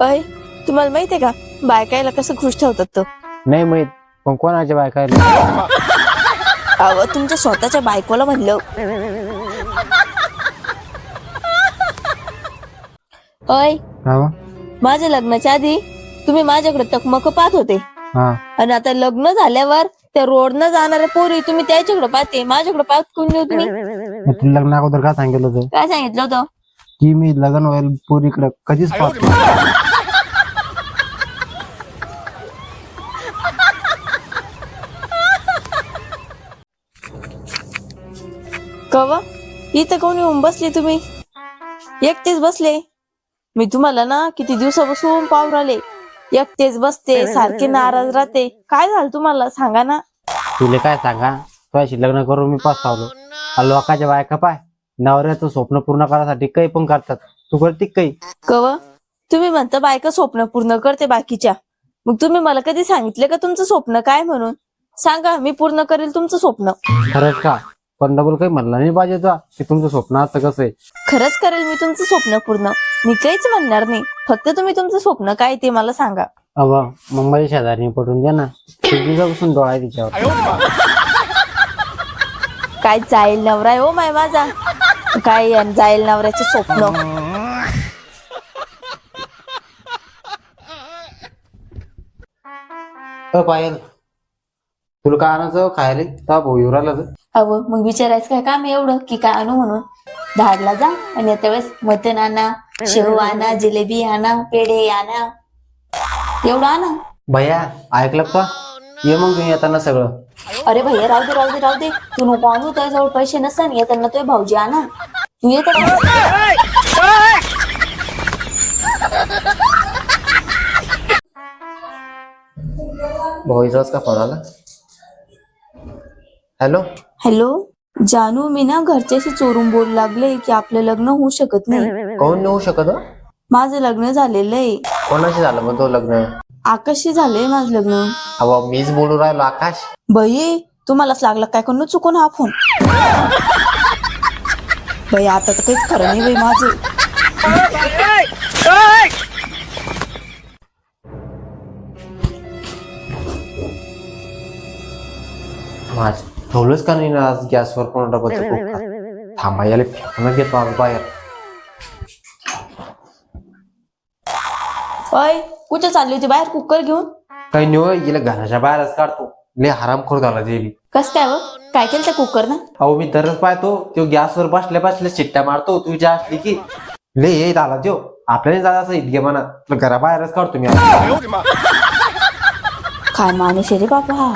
अय तुम्हाला माहितीये का? बायकायला कसं खुश ठेवतात तो? नाही माहीत पण कोणाच्या बायका अव तुमच्या स्वतःच्या बायकोला म्हणलं. अय माझ्या लग्नाच्या आधी तुम्ही माझ्याकडे तकमक पाहत होते. हा. आणि आता लग्न झाल्यावर त्या रोडनं जाणाऱ्या पोरी तुम्ही त्याच्याकडे पाहते माझ्याकडे पाहत कोण नाही तुम्ही? लग्न अगोदर काय सांगितलं होतं? काय सांगितलं होतं? की मी लग्न व्हायला पोरीकडे कधीच पाहत नाही. कवा? इथं कोणी येऊन बसले तुम्ही? एकटेच बसले? मी तुम्हाला ना किती दिवसापासून पाहून राहिले. एकटेच बसते सारखे नाराज राहते. काय झालं तुम्हाला? सांगा ना. तुला काय सांगा? तुझ्याशी लग्न करून मी पस्तावलो. आणि लोकांच्या बायका पाय. नवऱ्याचं स्वप्न पूर्ण करायसाठी काही पण करतात. तू करते काही कव? तुम्ही म्हणता बायका स्वप्न पूर्ण करते बाकीच्या. मग तुम्ही मला कधी सांगितले का तुमचं स्वप्न काय म्हणून? सांगा मी पूर्ण करेल तुमचं स्वप्न. खरंच का? पण डबल काही म्हणलं नाही पाहिजे तुला की तुमचं स्वप्न असतं कसं आहे? खरंच करेल मी तुमचं स्वप्न पूर्ण. मी काहीच म्हणणार नाही. फक्त तुम्ही तुमचं स्वप्न काय ते मला सांगा. अव मग माझ्या शेजारी पटून द्या ना. दिवसापासून डोळा आहे तिच्यावर. काय जाईल नवरा आहे हो माय माझा. काय जाईल नवऱ्याचे स्वप्न. अ पायल. तुला काय आणायचं खायला तर भाऊ येऊ राहिला तर अव मग विचारायचं काय काम आहे एवढं? की काय आणू म्हणून? धाडला जा आणि आता वेळेस मटण आणा शेव आणा जिलेबी आणा पेढे आणा. एवढं आणा. भैया ऐकलं का? ये मग तुम्ही येताना सगळं. अरे भैया राहू दे राहू दे राहू दे. तू नको आणू त्याजवळ पैसे नसताना येताना तो भाऊजी आणा. तू येत भाऊचाच का फोन आला? हॅलो हॅलो जानू मी ना घरच्याशी चोरून बोलू लागले की आपलं लग्न होऊ शकत नाही. कोण नाही होऊ शकत हो? माझं लग्न झालेलं आहे. कोणाशी झालं मग तो लग्न? आकाशशी झालंय माझं लग्न. अहो मीच बोलू राहिलो आकाश. बाई तुम्हालाच लागला काय करून चुकून हा फोन. बाई आता तर काहीच खरं नाही बाई माझं. माझ. ठेवलंच का नाही ना आज गॅसवर कोण डबलचं कुकर थांबा याला फेकून घेतो आज बाहेर. अय कुठे चालली होती बाहेर कुकर घेऊन? काही नाही हो, हिला घराच्या बाहेरच काढतो. लय हराम खोर झाला देवी कस काय व? काय केलं त्या कुकर ना? अहो मी दरच पाहतो तो गॅसवर बसल्या बसल्या चिट्ट्या मारतो तुझ्या असली की. ले येत आला त्यो. आपल्याला जात असं इतके म्हणा तुला घराबाहेरच काढतो मी. काय माणूस आहे रे बाबा.